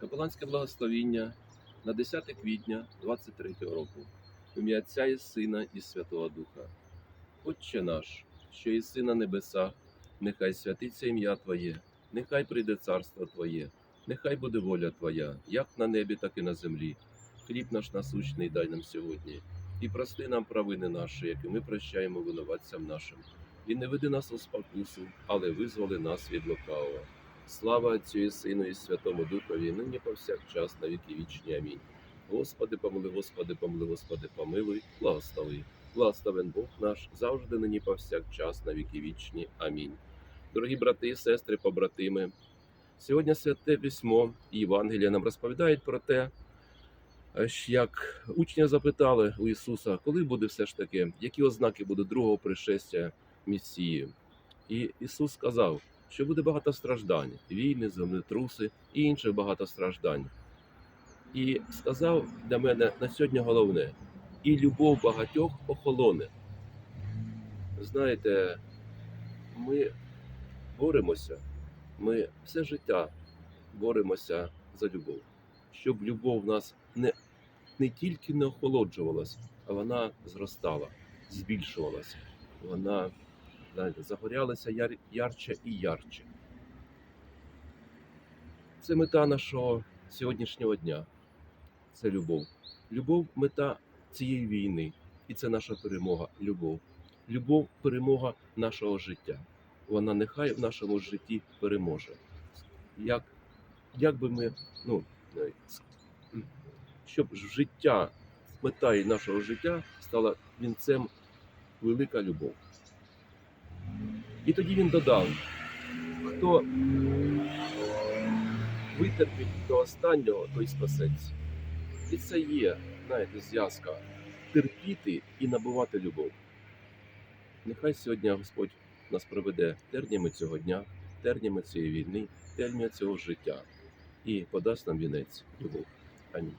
Капеланське благословіння на 10 квітня 23 року. В ім'я Отця і Сина і Святого Духа. Отче наш, що єси на небесах, нехай святиться ім'я Твоє, нехай прийде царство Твоє, нехай буде воля Твоя, як на небі, так і на землі. Хліб наш насущний дай нам сьогодні, і прости нам провини наші, які ми прощаємо винуватцям нашим. І не веди нас у спокусу, але визволи нас від лукавого. Слава Отцю і Сину і Святому Духові, нині повсякчас на віки вічні. Амінь. Господи, помилуй, Господи, помилуй, Господи, помилуй, благослови. Благословен Бог наш завжди нині повсякчас на віки вічні. Амінь. Дорогі брати і сестри, побратими, сьогодні святе письмо і Євангелія нам розповідають про те, як учні запитали у Ісуса, коли буде все ж таки, які ознаки будуть другого пришестя Месії. І Ісус сказав, що буде багато страждань, війни, землетруси і інших багато страждань. І сказав для мене на сьогодні головне, і любов багатьох охолоне. Знаєте, ми боремося, ми все життя боремося за любов, щоб любов в нас не, не тільки не охолоджувалась, а вона зростала, збільшувалася. Вона знаєте, загорялася яр, ярче і ярче. Це мета нашого сьогоднішнього дня. Це любов. Любов мета цієї війни. І це наша перемога. Любов. Любов перемога нашого життя. Вона нехай в нашому житті переможе. Як, як би ми, ну, щоб життя, мета нашого життя стала вінцем велика любов. І тоді він додав, хто витерпить до останнього, той спасеться. І це є, знаєте, зв'язка терпіти і набувати любов. Нехай сьогодні Господь нас проведе тернями цього дня, тернями цієї війни, тернями цього життя і подасть нам вінець любов. Амінь.